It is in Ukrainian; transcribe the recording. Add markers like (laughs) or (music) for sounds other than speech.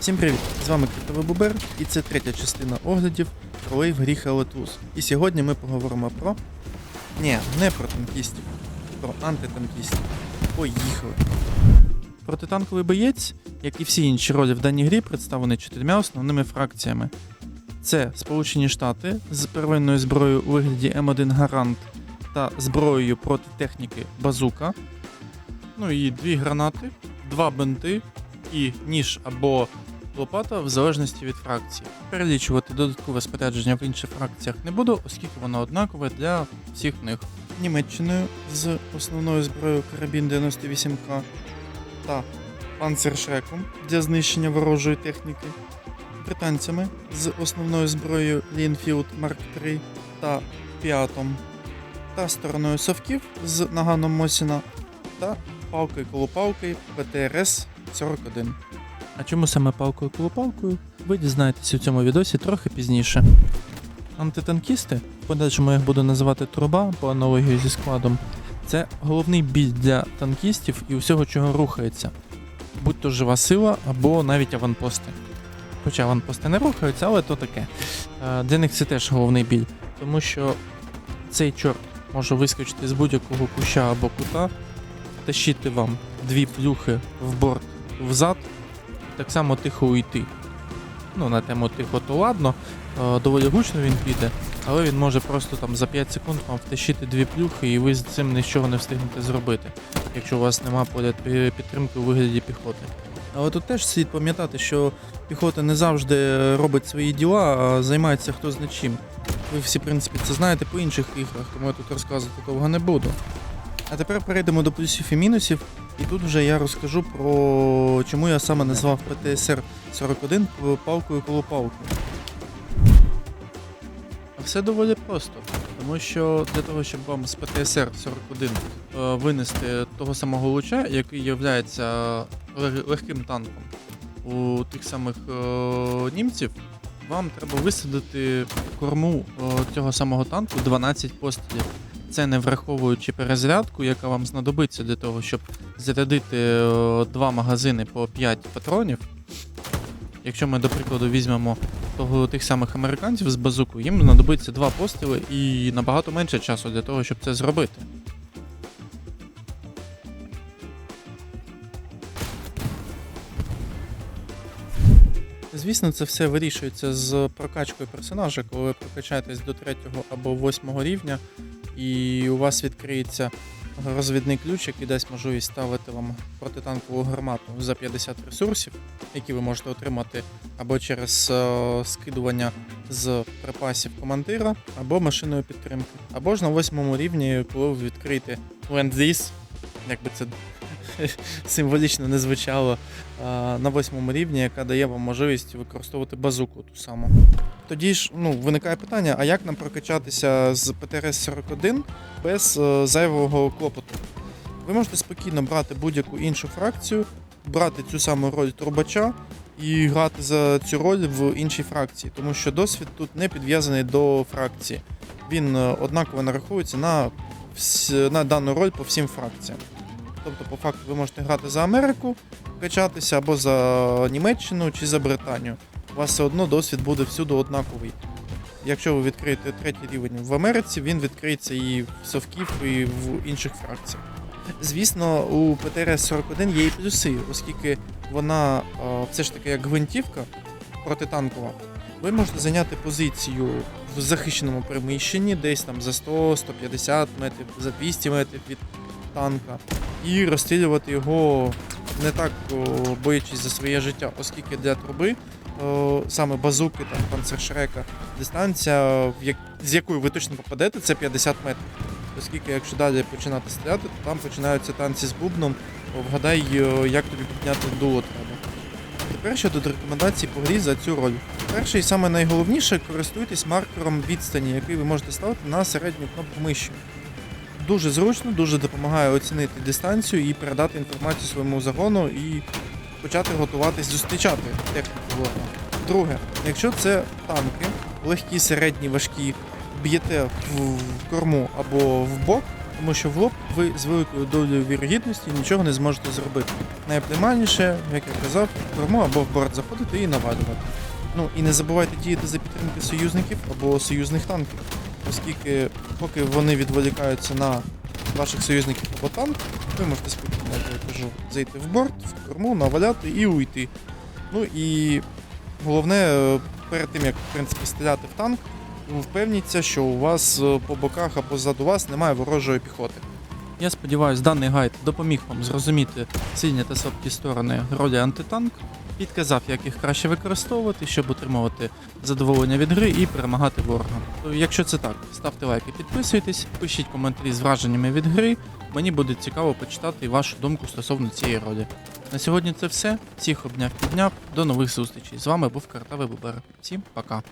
Всім привіт! З вами Криптовий Бубер, і це третя частина оглядів ролей в грі Loose. І сьогодні ми поговоримо про. Ні, не про танкістів, про антитанкістів. Поїхали. Протитанковий боєць, як і всі інші ролі в даній грі, представлений чотирма основними фракціями. Це Сполучені Штати з первинною зброєю у вигляді М1 Гарант та зброєю проти техніки Базука. Ну і дві гранати, два бенти і ніж або лопата в залежності від фракції. Перелічувати додаткове спорядження в інших фракціях не буду, оскільки воно однакове для всіх них. Німеччиною з основною зброєю карабін 98К та панцершреком для знищення ворожої техніки, британцями з основною зброєю Лінфілд Марк III та Піатом, та стороною совків з наганом Мосіна та палкою колопалкою ПТРС 41. А чому саме палкою колопалкою, ви дізнаєтесь у цьому відосі трохи пізніше. Антитанкісти, в подальшому їх буду називати труба по аналогії зі складом, це головний біль для танкістів і усього, чого рухається, будь то жива сила або навіть аванпости. Хоча аванпости не рухаються, але то таке. Е, Для них це теж головний біль, тому що цей чорт може вискочити з будь-якого куща або кута, тащити вам дві плюхи в борт взад, так само тихо уйти. Ну, на тему тихо, то ладно, е, доволі гучно він піде, але він може просто там за 5 секунд вам втащити дві плюхи, і ви з цим нічого не встигнете зробити, якщо у вас нема поряд підтримки у вигляді піхоти. Але тут теж слід пам'ятати, що піхота не завжди робить свої діла, а займається хто зна чим. Ви всі, в принципі, це знаєте по інших іграх, тому я тут розказувати довго не буду. А тепер перейдемо до плюсів і мінусів, і тут вже я розкажу про чому я саме назвав ПТСР 41 палкою коло палки. А Все доволі просто, тому що для того, щоб вам з ПТСР 41 е, винести того самого луча, який є легким танком у тих самих е, німців, вам треба висадити корму е, цього самого танку 12 пострілів. Це не враховуючи перезарядку, яка вам знадобиться для того, щоб зарядити е, два магазини по 5 патронів. Якщо ми, до прикладу, візьмемо того, тих самих американців з базуку, їм знадобиться два постріли і набагато менше часу для того, щоб це зробити. Звісно, це все вирішується з прокачкою персонажа, коли ви прокачаєтесь до 3 або 8 рівня, і у вас відкриється розвідний ключ, який дасть можливість ставити вам протитанкову гармату за 50 ресурсів, які ви можете отримати або через е, скидування з припасів командира, або машиною підтримки, або ж на восьмому рівні, коли ви відкриєте Land This, як це (laughs) символічно не звучало, на восьмому рівні, яка дає вам можливість використовувати базуку ту саму. Тоді ж ну, виникає питання: а як нам прокачатися з ПТРС-41 без е, зайвого клопоту? Ви можете спокійно брати будь-яку іншу фракцію, брати цю саму роль трубача і грати за цю роль в іншій фракції, тому що досвід тут не підв'язаний до фракції. Він е, однаково нараховується на, на дану роль по всім фракціям. Тобто, по факту, ви можете грати за Америку, качатися або за Німеччину чи за Британію. У вас все одно досвід буде всюди однаковий. Якщо ви відкриєте третій рівень в Америці, він відкриється і в Совків, і в інших фракціях. Звісно, у ПТРС-41 є і плюси, оскільки вона все ж таки як гвинтівка протитанкова. Ви можете зайняти позицію в захищеному приміщенні, десь там за 100-150 метрів, за 200 метрів від танка, і розстрілювати його не так боячись за своє життя, оскільки для труби саме базуки, там панцершрека, дистанція, з якою ви точно попадете, це 50 метрів. Оскільки, якщо далі починати стріляти, то там починаються танці з бубном. Вгадай, як тобі підняти дуло треба. Тепер щодо рекомендацій по грі за цю роль. Перше і саме найголовніше користуйтесь маркером відстані, який ви можете ставити на середню кнопку миші. Дуже зручно, дуже допомагає оцінити дистанцію і передати інформацію своєму загону і почати готуватись зустрічати техніку ворога. Друге, якщо це танки, легкі, середні, важкі, б'єте в корму або в бок тому що в лоб ви з великою долею вірогідності нічого не зможете зробити. Найоптимальніше, як я казав, в корму або в борт заходити і навалювати. Ну і не забувайте діяти за підтримки союзників або союзних танків, оскільки поки вони відволікаються на ваших союзників або танк, ви можете спокійно, як я кажу, зайти в борт, в корму, наваляти і уйти. Ну і головне, е, перед тим як в принципі стріляти в танк, впевніться, що у вас е, по боках або ззаду вас немає ворожої піхоти. Я сподіваюся, даний гайд допоміг вам зрозуміти сильні та слабкі сторони ролі антитанк, підказав, як їх краще використовувати, щоб отримувати задоволення від гри і перемагати ворога. Якщо це так, ставте лайки, підписуйтесь, пишіть коментарі з враженнями від гри. Мені буде цікаво почитати вашу думку стосовно цієї роди. На сьогодні це все. Всіх обняв підняв. До нових зустрічей. З вами був Картавий Бубер. Всім пока.